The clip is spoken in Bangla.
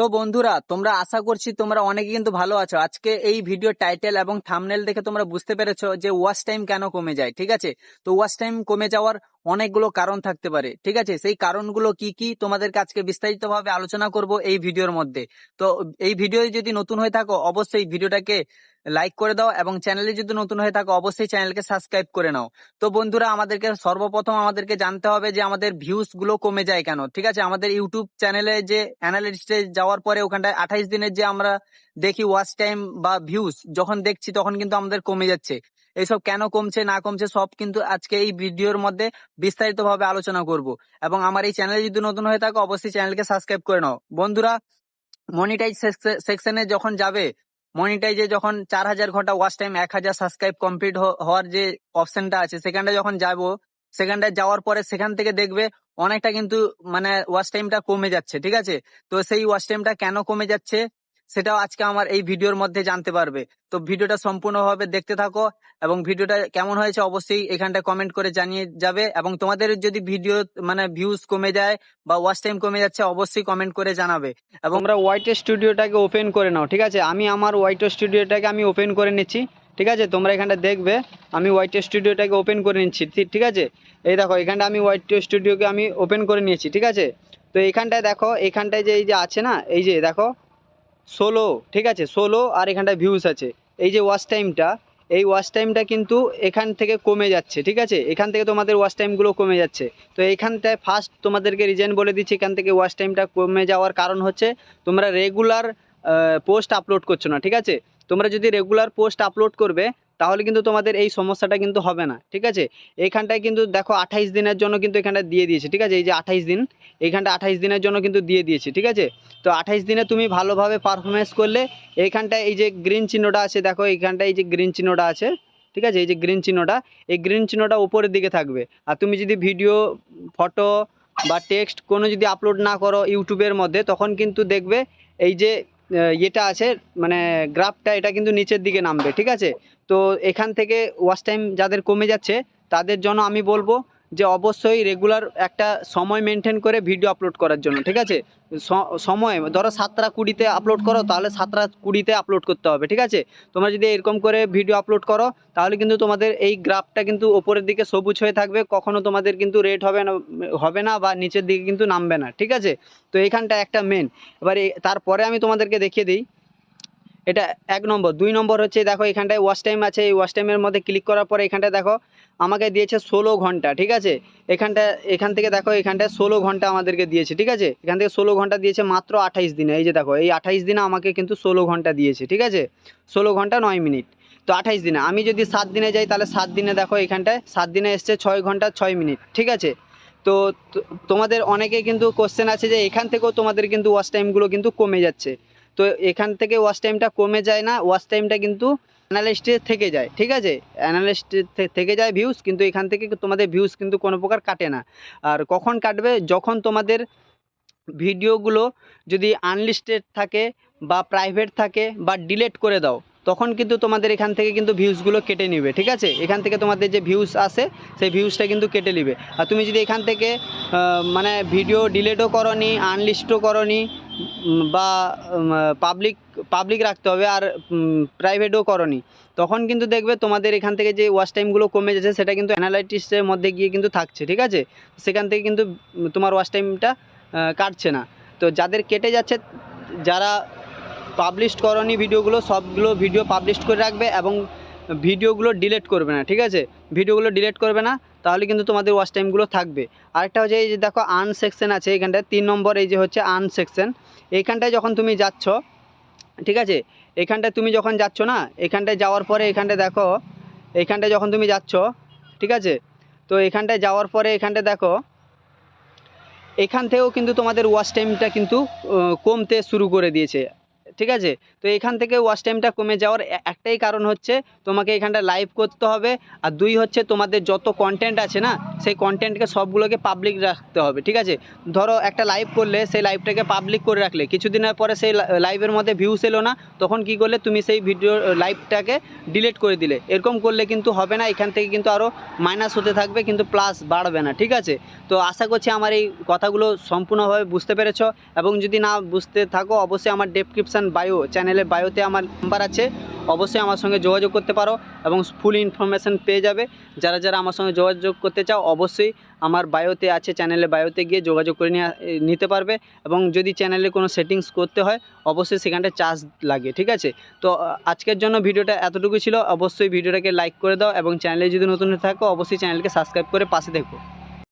তো বন্ধুরা, তোমরা আশা করছি তোমরা অনেকে কিন্তু ভালো আছো। আজকে এই ভিডিও টাইটেল এবং থামনেল দেখে তোমরা বুঝতে পেরেছ যে ওয়াচ টাইম কেন কমে যায়, ঠিক আছে? তো ওয়াচ টাইম কমে যাওয়ার অনেকগুলো কারণ থাকতে পারে, ঠিক আছে? সেই কারণগুলো কি কি তোমাদের আজকে বিস্তারিতভাবে আলোচনা করব এই ভিডিওর মধ্যে। তো এই ভিডিও যদি নতুন হয়ে থাকো, অবশ্যই ভিডিওটাকে লাইক করে দাও এবং চ্যানেলে যদি নতুন হয়ে থাকো, অবশ্যই চ্যানেলকে সাবস্ক্রাইব করে নাও। তো বন্ধুরা, আমাদেরকে সর্বপ্রথম আমাদেরকে জানতে হবে যে আমাদের ভিউজগুলো কমে যায় কেন, ঠিক আছে? আমাদের ইউটিউব চ্যানেলে যে অ্যানালিস্টে যাওয়ার পরে ওখানটায় আঠাইশ দিনের যে আমরা দেখি ওয়াচ টাইম বা ভিউজ যখন দেখছি তখন কিন্তু আমাদের কমে যাচ্ছে। এইসব কেন কমছে, না কমছে, সব কিন্তু আজকে এই ভিডিওর মধ্যে বিস্তারিত ভাবে আলোচনা করব। এবং আমার এই চ্যানেলে যদি নতুন হয়ে থাকো, অবশ্যই চ্যানেলকে সাবস্ক্রাইব করে নাও। বন্ধুরা মনিটাইজ সেকশনে যখন যাবে মনিটাইজে যখন চার হাজার ঘণ্টা ওয়াচ টাইম এক হাজার সাবস্ক্রাইব কমপ্লিট হওয়ার যে অপশনটা আছে সেখানটা যখন যাব, সেখানটায় যাওয়ার পরে সেখান থেকে দেখবে অনেকটা কিন্তু মানে ওয়াচ টাইমটা কমে যাচ্ছে, ঠিক আছে? তো সেই ওয়াচ টাইমটা কেন কমে যাচ্ছে? সেটাও আজকে আমার এই ভিডিওর মধ্যে জানতে পারবে। তো ভিডিওটা সম্পূর্ণভাবে দেখতে থাকো এবং ভিডিওটা কেমন হয়েছে অবশ্যই এখানটা কমেন্ট করে জানিয়ে যাবে এবং তোমাদের যদি ভিডিও মানে ভিউজ কমে যায় বা ওয়াচ টাইম কমে যাচ্ছে অবশ্যই কমেন্ট করে জানাবে। এবং আমরা হোয়াইট স্টুডিওটাকে ওপেন করে নাও, ঠিক আছে? আমি আমার হোয়াইট স্টুডিওটাকে আমি ওপেন করে নিচ্ছি, ঠিক আছে? তোমরা এখানটা দেখবে, আমি হোয়াইট স্টুডিওটাকে ওপেন করে নিচ্ছি ঠিক- আছে? এই দেখো, এখানটা আমি হোয়াইট স্টুডিওকে আমি ওপেন করে নিয়েছি, ঠিক আছে? তো এখানটায় দেখো, এখানটায় যে এই যে আছে না, এই যে দেখো ষোলো, ঠিক আছে? ষোলো আর এখানটায় ভিউস আছে। এই যে ওয়াশ টাইমটা এই ওয়াচ টাইমটা কিন্তু এখান থেকে কমে যাচ্ছে, ঠিক আছে? এখান থেকে তোমাদের ওয়াশ টাইমগুলো কমে যাচ্ছে। তো এখানটায় ফার্স্ট তোমাদেরকে রিজন বলে দিচ্ছি, এখান থেকে ওয়াশ টাইমটা কমে যাওয়ার কারণ হচ্ছে তোমরা রেগুলার পোস্ট আপলোড করছ না, ঠিক আছে? তোমরা যদি রেগুলার পোস্ট আপলোড করবে তাহলে কিন্তু তোমাদের এই সমস্যাটা কিন্তু হবে না, ঠিক আছে? এইখানটায় কিন্তু দেখো আঠাইশ দিনের জন্য কিন্তু এখানটা দিয়ে দিয়েছে, ঠিক আছে? এই যে আঠাইশ দিন, এইখানটা আঠাইশ দিনের জন্য কিন্তু দিয়ে দিয়েছে, ঠিক আছে? তো আঠাইশ দিনে তুমি ভালোভাবে পারফরমেন্স করলে এইখানটায় এই যে গ্রিন চিহ্নটা আছে, দেখো এইখানটায় এই যে গ্রিন চিহ্নটা আছে, ঠিক আছে? এই যে গ্রিন চিহ্নটা, এই গ্রিন চিহ্নটা উপরের দিকে থাকবে। আর তুমি যদি ভিডিও ফটো বা টেক্সট কোনো যদি আপলোড না করো ইউটিউবের মধ্যে, তখন কিন্তু দেখবে এই যে ইয়েটা আছে মানে গ্রাফটা এটা কিন্তু নিচের দিকে নামবে, ঠিক আছে? তো এখান থেকে ওয়াচ টাইম যাদের কমে যাচ্ছে, তাদের জন্য আমি বলব যে অবশ্যই রেগুলার একটা সময় মেনটেন করে ভিডিও আপলোড করার জন্য, ঠিক আছে? সময়, ধরো সাতটা কুড়িতে আপলোড করো, তাহলে সাতটা কুড়িতে আপলোড করতে হবে, ঠিক আছে? তোমরা যদি এরকম করে ভিডিও আপলোড করো, তাহলে কিন্তু তোমাদের এই গ্রাফটা কিন্তু ওপরের দিকে সবুজ হয়ে থাকবে, কখনো তোমাদের কিন্তু রেড হবে না হবে না বা নিচের দিকে কিন্তু নামবে না, ঠিক আছে? তো এখানটা একটা মেন এবার তারপরে আমি তোমাদেরকে দেখিয়ে দিই। এটা এক নম্বর। দুই নম্বর হচ্ছে, দেখো এখানটায় ওয়াচ টাইম আছে, এই ওয়াচ টাইমের মধ্যে ক্লিক করার পরে এখানটায় দেখো আমাকে দিয়েছে ষোলো ঘণ্টা, ঠিক আছে? এখানটা, এখান থেকে দেখো, এখানটায় ষোলো ঘণ্টা আমাদেরকে দিয়েছে, ঠিক আছে? এখান থেকে ষোলো ঘণ্টা দিয়েছে মাত্র আঠাইশ দিনে, এই যে দেখো, এই আঠাইশ দিনে আমাকে কিন্তু ষোলো ঘণ্টা দিয়েছে, ঠিক আছে? ষোলো ঘণ্টা নয় মিনিট। তো আঠাইশ দিনে, আমি যদি সাত দিনে যাই, তাহলে সাত দিনে দেখো এখানটায়, সাত দিনে এসছে ছয় ঘণ্টা ছয় মিনিট, ঠিক আছে? তো তোমাদের অনেকে কিন্তু কোশ্চেন আছে যে এখান থেকেও তোমাদের কিন্তু ওয়াচ টাইমগুলো কিন্তু কমে যাচ্ছে। তো এখান থেকে ওয়াচ টাইমটা কমে যায় না ওয়াচ টাইমটা কিন্তু অ্যানালিস্টে থেকে যায়, ঠিক আছে? অ্যানালিস্ট থেকে যায় ভিউজ কিন্তু এখান থেকে তোমাদের ভিউজ কিন্তু কোনো প্রকার কাটে না। আর কখন কাটবে? যখন তোমাদের ভিডিওগুলো যদি আনলিস্টেড থাকে বা প্রাইভেট থাকে বা ডিলেট করে দাও, তখন কিন্তু তোমাদের এখান থেকে কিন্তু ভিউজগুলো কেটে নেবে, ঠিক আছে? এখান থেকে তোমাদের যে ভিউজ আসে, সেই ভিউজটা কিন্তু কেটে নেবে। আর তুমি যদি এখান থেকে মানে ভিডিও ডিলেটও করনি আনলিস্টও করনি বা পাবলিক পাবলিক রাখতে হবে আর প্রাইভেটও করনি। তখন কিন্তু দেখবে তোমাদের এখান থেকে যে ওয়াচ টাইমগুলো কমে যাচ্ছে, সেটা কিন্তু অ্যানালাইটিক্সের মধ্যে গিয়ে কিন্তু থাকছে, ঠিক আছে? সেখান থেকে কিন্তু তোমার ওয়াচ টাইমটা কাটছে না। তো যাদের কেটে যাচ্ছে, যারা পাবলিশ করনি ভিডিওগুলো, সবগুলো ভিডিও পাবলিশ করে রাখবে এবং ভিডিওগুলো ডিলেট করবে না, ঠিক আছে? ভিডিওগুলো ডিলেট করবে না, তাহলে কিন্তু তোমাদের ওয়াচ টাইমগুলো থাকবে। আরেকটা হচ্ছে এই যে দেখো আন সেকশন আছে এখানটায়, তিন নম্বর এই যে হচ্ছে আন সেকশন এইখানটায় যখন তুমি যাচ্ছ ঠিক আছে? এখানটায় তুমি যখন যাচ্ছ না, এখানটায় যাওয়ার পরে এখানটায় দেখো, এখানটায় যখন তুমি যাচ্ছ, ঠিক আছে? তো এখানটায় যাওয়ার পরে এখানটায় দেখো, এখান থেকেও কিন্তু তোমাদের ওয়াচ টাইমটা কিন্তু কমতে শুরু করে দিয়েছে। ঠিক আছে? তো এখান থেকে ওয়াচ টাইমটা কমে যাওয়ার একটাই কারণ হচ্ছে তোমাকে এখানটা লাইভ করতে হবে আর দুই হচ্ছে তোমাদের যত কন্টেন্ট আছে না, সেই কন্টেন্টকে সবগুলোকে পাবলিক রাখতে হবে, ঠিক আছে? ধরো একটা লাইভ করলে সেই লাইভটাকে পাবলিক করে রাখলে, কিছুদিনের পরে সেই লাইভের মধ্যে ভিউস এলো না, তখন কি করলে তুমি সেই ভিডিও লাইভটাকে ডিলিট করে দিলে। এরকম করলে কিন্তু হবে না, এখান থেকে কিন্তু আরও মাইনাস হতে থাকবে, কিন্তু প্লাস বাড়বে না, ঠিক আছে? তো আশা করছি আমার এই কথাগুলো সম্পূর্ণভাবে বুঝতে পেরেছ, এবং যদি না বুঝতে থাকো, অবশ্যই আমার ডেসক্রিপশান বায়ো, চ্যানেলের বায়োতে আমার নাম্বার আছে। অবশ্যই আমার সঙ্গে যোগাযোগ করতে পারো এবং ফুল ইনফরমেশান পেয়ে যাবে। যারা যারা আমার সঙ্গে যোগাযোগ করতে চাও, অবশ্যই আমার বায়োতে আছে চ্যানেলে বায়োতে গিয়ে যোগাযোগ করে নিতে পারবে এবং যদি চ্যানেলে কোনো সেটিংস করতে হয়, অবশ্যই সেখানটা চার্জ লাগে, ঠিক আছে? তো আজকের জন্য ভিডিওটা এতটুকু ছিল। অবশ্যই ভিডিওটাকে লাইক করে দাও এবং চ্যানেলে যদি নতুন থাকো, অবশ্যই চ্যানেলকে সাবস্ক্রাইব করে পাশে দেখো